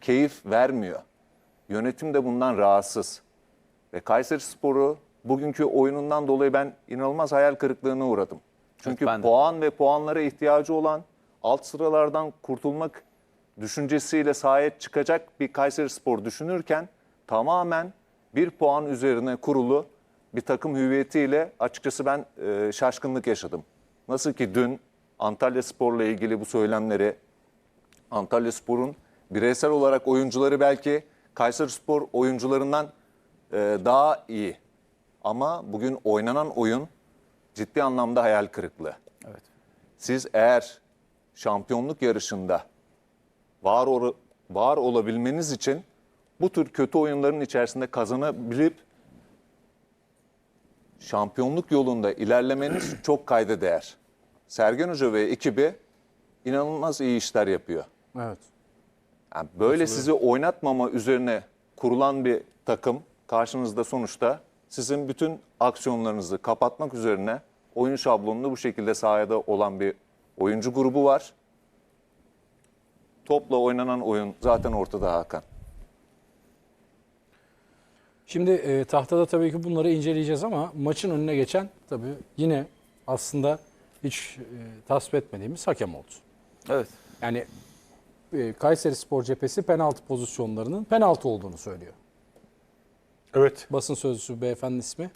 keyif vermiyor. Yönetim de bundan rahatsız. Ve Kayseri Sporu bugünkü oyunundan dolayı ben inanılmaz hayal kırıklığına uğradım. Çünkü de. puan ve puanlara ihtiyacı olan alt sıralardan kurtulmak düşüncesiyle sahaya çıkacak bir Kayseri Spor düşünürken tamamen bir puan üzerine kurulu bir takım hüviyetiyle açıkçası ben e, şaşkınlık yaşadım. Nasıl ki dün Antalya Spor'la ilgili bu söylemleri Antalya Spor'un bireysel olarak oyuncuları belki Kayseri Spor oyuncularından e, daha iyi. Ama bugün oynanan oyun ciddi anlamda hayal kırıklığı. Evet. Siz eğer şampiyonluk yarışında var or- var olabilmeniz için bu tür kötü oyunların içerisinde kazanabilip şampiyonluk yolunda ilerlemeniz çok kayda değer. Sergen Hoca ve ekibi inanılmaz iyi işler yapıyor. Evet. Yani böyle sizi oynatmama üzerine kurulan bir takım karşınızda sonuçta sizin bütün aksiyonlarınızı kapatmak üzerine oyun şablonunu bu şekilde sahada olan bir oyuncu grubu var. Topla oynanan oyun zaten ortada Hakan. Şimdi e, tahtada tabii ki bunları inceleyeceğiz ama maçın önüne geçen tabii yine aslında hiç e, tasvip etmediğimiz hakem oldu. Evet. Yani e, Kayseri Spor cephesi penaltı pozisyonlarının penaltı olduğunu söylüyor. Evet. Basın sözcüsü beyefendi ismi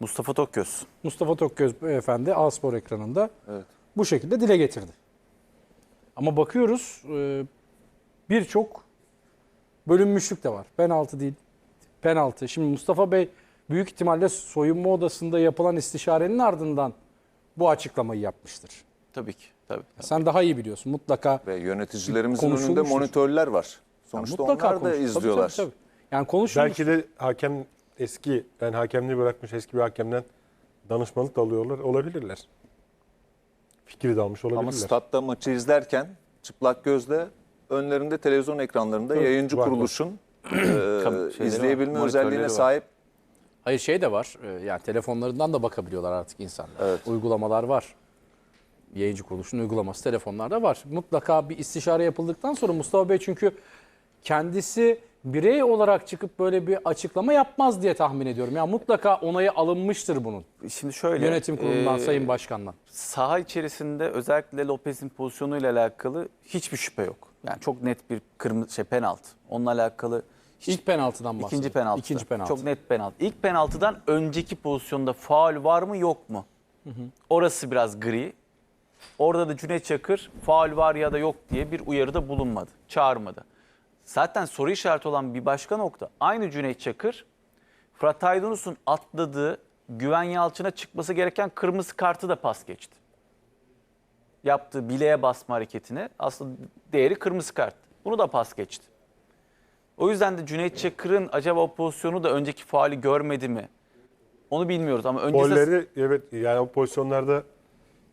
Mustafa Tokgöz. Mustafa Tokgöz beyefendi A Spor ekranında Evet. bu şekilde dile getirdi. Ama bakıyoruz e, birçok bölünmüşlük de var. Penaltı değil, penaltı. Şimdi Mustafa Bey büyük ihtimalle soyunma odasında yapılan istişarenin ardından bu açıklamayı yapmıştır. Tabii ki. Tabii. Sen daha iyi biliyorsun mutlaka. Ve yöneticilerimizin önünde Konuşulmuştur. monitörler var. Sonuçta mutlaka onlar da konuş- tabii, izliyorlar. tabii, tabii. Yani konuşulmuş. Belki de hakem eski, yani hakemliği bırakmış eski bir hakemden danışmanlık da alıyorlar, olabilirler. Fikri de almış Ama olabilirler. statta maçı izlerken çıplak gözle önlerinde televizyon ekranlarında Tabii, yayıncı var, var. kuruluşun e, şeyleri izleyebilme var, özelliğine monitörleri var. sahip Hayır şey de var. e, Yani telefonlarından da bakabiliyorlar artık insanlar. Evet. Uygulamalar var. Yayıncı kuruluşun uygulaması telefonlarda var. Mutlaka bir istişare yapıldıktan sonra Mustafa Bey çünkü kendisi birey olarak çıkıp böyle bir açıklama yapmaz diye tahmin ediyorum. Yani mutlaka onayı alınmıştır bunun. Şimdi şöyle. Yönetim kurulundan, e, Sayın Başkan'dan. Saha içerisinde özellikle Lopez'in pozisyonuyla alakalı hiçbir şüphe yok. Yani çok net bir kırmızı şey penaltı. Onunla alakalı hiç İlk penaltıdan bahsediyorum. İkinci penaltı. İkinci penaltı. Çok net penaltı. İlk penaltıdan önceki pozisyonda faul var mı yok mu? Orası biraz gri. Orada da Cüneyt Çakır faul var ya da yok diye bir uyarıda bulunmadı. Çağırmadı. Zaten soru işareti olan bir başka nokta. Aynı Cüneyt Çakır Fırat Aydınus'un atladığı Güven Yalçın'a çıkması gereken kırmızı kartı da pas geçti. Yaptığı bileğe basma hareketine aslında değeri kırmızı kart. Bunu da pas geçti. O yüzden de Cüneyt Çakır'ın acaba o pozisyonu da önceki faali görmedi mi? Onu bilmiyoruz ama öncesinde Golleri evet yani o pozisyonlarda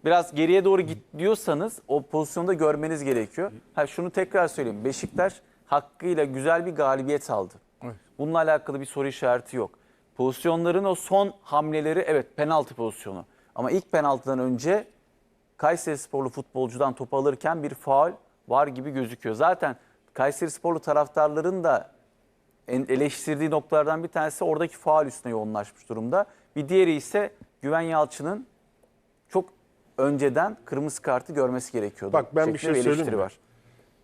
biraz geriye doğru git diyorsanız o pozisyonda görmeniz gerekiyor. Ha şunu tekrar söyleyeyim. Beşiktaş hakkıyla güzel bir galibiyet aldı. Evet. Bununla alakalı bir soru işareti yok. Pozisyonların o son hamleleri evet penaltı pozisyonu. Ama ilk penaltıdan önce Kayseri Sporlu futbolcudan top alırken bir faul var gibi gözüküyor. Zaten Kayseri Sporlu taraftarların da eleştirdiği noktalardan bir tanesi oradaki faul üstüne yoğunlaşmış durumda. Bir diğeri ise Güven Yalçın'ın çok önceden kırmızı kartı görmesi gerekiyordu. Bak ben bir şey söyleyeyim eleştiri mi? var.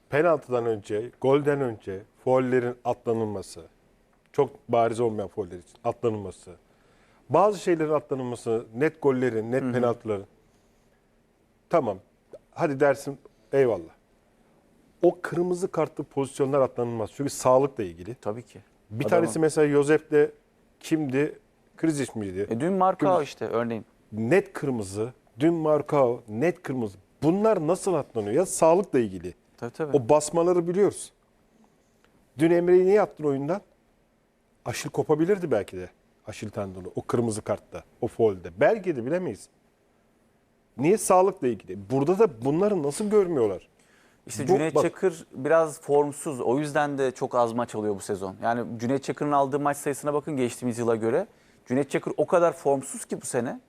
penaltıdan önce, golden önce foullerin atlanılması, çok bariz olmayan fouller için atlanılması, bazı şeylerin atlanılması, net gollerin, net penaltıların. Tamam. Hadi dersin eyvallah. O kırmızı kartlı pozisyonlar atlanılmaz. Çünkü sağlıkla ilgili. Tabii ki. Bir Adamın- tanesi mesela Josep'le kimdi? Krizic miydi? E dün Marka işte örneğin. net kırmızı, dün Markao net kırmızı. Bunlar nasıl atlanıyor? Ya sağlıkla ilgili. Tabii tabii. O basmaları biliyoruz. Dün Emre'yi niye attın oyundan? Aşil kopabilirdi belki de. Aşil tendonu o kırmızı kartta, o foulde. Belki de bilemeyiz. Niye sağlıkla ilgili? Burada da bunları nasıl görmüyorlar? İşte Bu- Cüneyt bak- Çakır biraz formsuz. O yüzden de çok az maç alıyor bu sezon. Yani Cüneyt Çakır'ın aldığı maç sayısına bakın geçtiğimiz yıla göre. Cüneyt Çakır o kadar formsuz ki bu sene.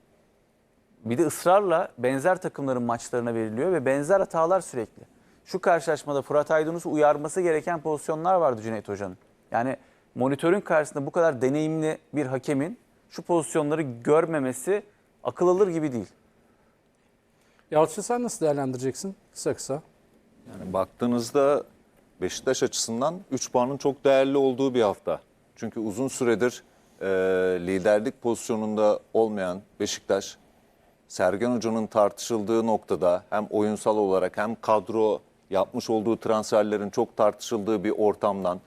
Bir de ısrarla benzer takımların maçlarına veriliyor ve benzer hatalar sürekli. Şu karşılaşmada Fırat Aydınus'u uyarması gereken pozisyonlar vardı Cüneyt Hoca'nın. Yani monitörün karşısında bu kadar deneyimli bir hakemin şu pozisyonları görmemesi akıl alır gibi değil. Yalçın sen nasıl değerlendireceksin? Kısa kısa. Yani baktığınızda Beşiktaş açısından 3 puanın çok değerli olduğu bir hafta. Çünkü uzun süredir e, liderlik pozisyonunda olmayan Beşiktaş, Sergen Hoca'nın tartışıldığı noktada hem oyunsal olarak hem kadro yapmış olduğu transferlerin çok tartışıldığı bir ortamdan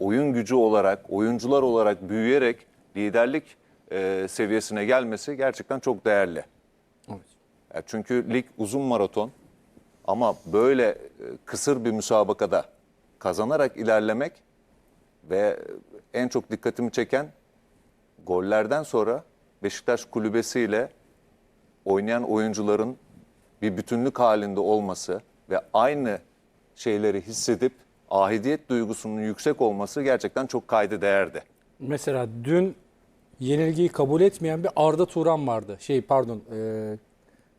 oyun gücü olarak, oyuncular olarak büyüyerek liderlik e, seviyesine gelmesi gerçekten çok değerli. Evet. Ya çünkü lig uzun maraton ama böyle e, kısır bir müsabakada kazanarak ilerlemek ve en çok dikkatimi çeken gollerden sonra Beşiktaş kulübesiyle oynayan oyuncuların bir bütünlük halinde olması ve aynı şeyleri hissedip ahidiyet duygusunun yüksek olması gerçekten çok kayda değerdi. Mesela dün yenilgiyi kabul etmeyen bir Arda Turan vardı. Şey pardon, e,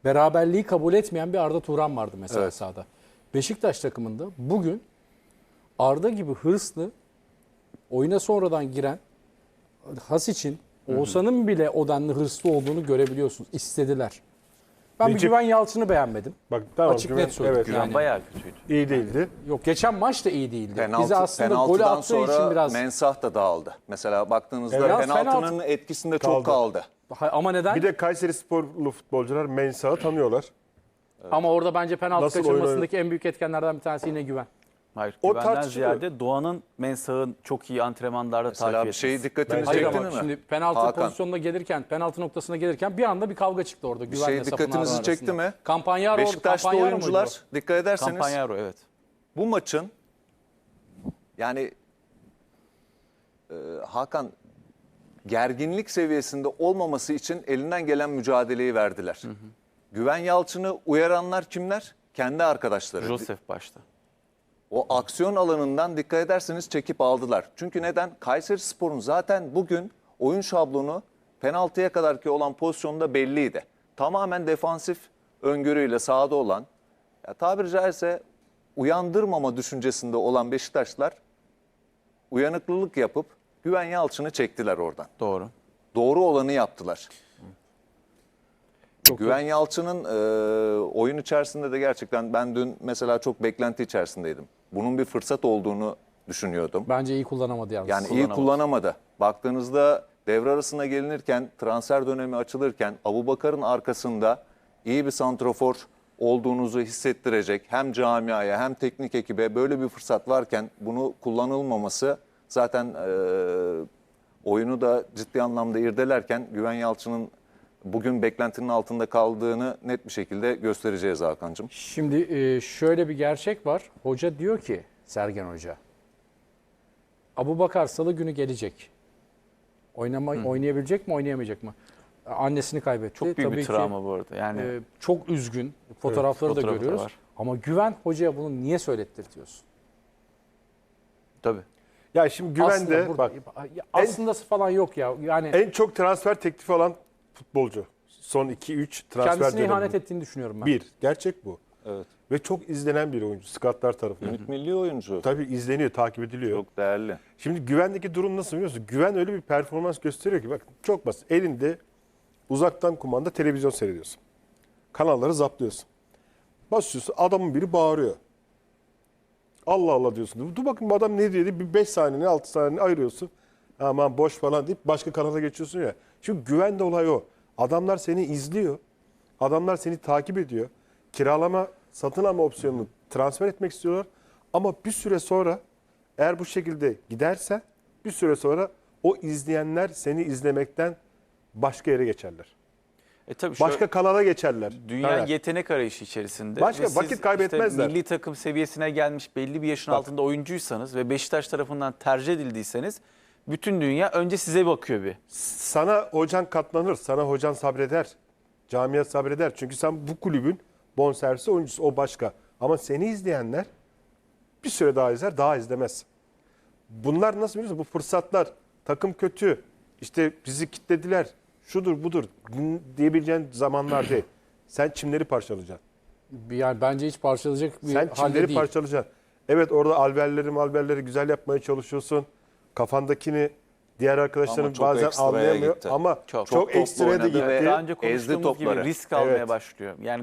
beraberliği kabul etmeyen bir Arda Turan vardı mesela Evet. sahada. Beşiktaş takımında bugün Arda gibi hırslı, oyuna sonradan giren Has için Oğuzhan'ın bile o denli hırslı olduğunu görebiliyorsunuz. İstediler. Ben bir Necip- Güven Yalçın'ı beğenmedim. Bak tamam. Açık güven- net söyleyeyim. Evet, Güven Yani- bayağı kötüydü. iyi değildi. Yok geçen maç da iyi değildi. Bize Penaltı, aslında golü penaltıdan attığı sonra için biraz... mensah da dağıldı. Mesela baktığınızda Evet. penaltının Penaltı- etkisinde Kaldı. çok kaldı. Ha- Ama neden? Bir de Kayseri sporlu futbolcular Mensah'ı tanıyorlar. Ama orada bence penaltı Nasıl kaçırmasındaki en büyük etkenlerden bir tanesi yine güven. Hayır, O güvenden tartışılıyor. ziyade Doğan'ın Mensah'ın çok iyi antrenmanlarda Mesela takip bir etmesi. şeyi dikkatinizi çekti ama mi? şimdi penaltı Hakan. pozisyonuna gelirken, penaltı noktasına gelirken bir anda bir kavga çıktı orada güvenle şey dikkatinizi çekti mi? Kampanyaro, Beşiktaşlı Kampanyaro muydu oyuncular dikkat ederseniz Kampanyaro evet. bu maçın yani e, Hakan gerginlik seviyesinde olmaması için elinden gelen mücadeleyi verdiler. Güven Yalçın'ı uyaranlar kimler? Kendi arkadaşları. Josef başta. O aksiyon alanından dikkat ederseniz çekip aldılar. Çünkü neden? Kayseri Spor'un zaten bugün oyun şablonu penaltıya kadarki olan pozisyonda belliydi. Tamamen defansif öngörüyle sahada olan, ya tabiri caizse uyandırmama düşüncesinde olan Beşiktaşlar uyanıklılık yapıp Güven Yalçın'ı çektiler oradan. Doğru. Doğru olanı yaptılar. Güven Yalçın'ın e, oyun içerisinde de gerçekten ben dün mesela çok beklenti içerisindeydim. Bunun bir fırsat olduğunu düşünüyordum. Bence iyi kullanamadı yalnız. Yani iyi kullanamadı. kullanamadı. Baktığınızda devre arasına gelinirken, transfer dönemi açılırken Abubakar'ın arkasında iyi bir santrofor olduğunuzu hissettirecek hem camiaya hem teknik ekibe böyle bir fırsat varken bunu kullanılmaması zaten e, oyunu da ciddi anlamda irdelerken Güven Yalçın'ın bugün beklentinin altında kaldığını net bir şekilde göstereceğiz Hakan'cığım. Şimdi e, şöyle bir gerçek var. Hoca diyor ki, Sergen Hoca, Abu Bakar salı günü gelecek. Oynama, oynayabilecek mi, oynayamayacak mı? Annesini kaybetti. Çok büyük Tabii bir ki, travma bu arada. Yani e, çok üzgün. Fotoğrafları da fotoğrafı da görüyoruz. var. Ama Güven Hoca'ya bunu niye söylettirtiyorsun? tabii. Ya şimdi güvende Aslında burada- bak ya aslındası falan yok ya. Yani en çok transfer teklifi alan futbolcu. Son 2-3 transfer kendisine dönemi. ihanet ettiğini düşünüyorum ben. Bir, gerçek bu. Evet. Ve çok izlenen bir oyuncu Skatlar tarafından. Ümit milli oyuncu. Tabii izleniyor, takip ediliyor. Çok değerli. Şimdi güvendeki durum nasıl biliyor musun? Güven öyle bir performans gösteriyor ki bak çok basit. Elinde uzaktan kumanda televizyon seyrediyorsun. Kanalları zaplıyorsun. Basıyorsun adamın biri bağırıyor. Allah Allah diyorsun. Dur bakın bu adam ne dedi? Bir 5 saniye 6 saniye ayırıyorsun. Aman boş falan deyip başka kanala geçiyorsun ya. Şimdi güvende olay o. Adamlar seni izliyor. Adamlar seni takip ediyor. Kiralama, satın alma opsiyonunu transfer etmek istiyorlar. Ama bir süre sonra eğer bu şekilde gidersen bir süre sonra o izleyenler seni izlemekten başka yere geçerler. E tabii Başka kanala geçerler. Dünya Tabii. yetenek arayışı içerisinde. Başka ve vakit kaybetmezler. Işte milli takım seviyesine gelmiş belli bir yaşın Bak. altında oyuncuysanız ve Beşiktaş tarafından tercih edildiyseniz bütün dünya önce size bakıyor bir. Sana hocan katlanır, sana hocan sabreder. Camia sabreder. Çünkü sen bu kulübün bonservisi oyuncusu o başka. Ama seni izleyenler bir süre daha izler, daha izlemez. Bunlar nasıl biliyorsun? Bu fırsatlar, takım kötü, işte bizi kitlediler, şudur budur diyebileceğin zamanlar değil. Sen çimleri parçalayacaksın. Yani bence hiç parçalayacak bir Sen halde çimleri değil. parçalayacaksın. Evet orada alverleri malverleri güzel yapmaya çalışıyorsun. Kafandakini diğer arkadaşların çok bazen ekstraya anlayamıyor gitti. ama Çok. çok, Çok toplu ekstraya da oynadı gitti. ve- Daha önce ezdi konuştuğumuz gibi topları. risk almaya Evet. başlıyor. Yani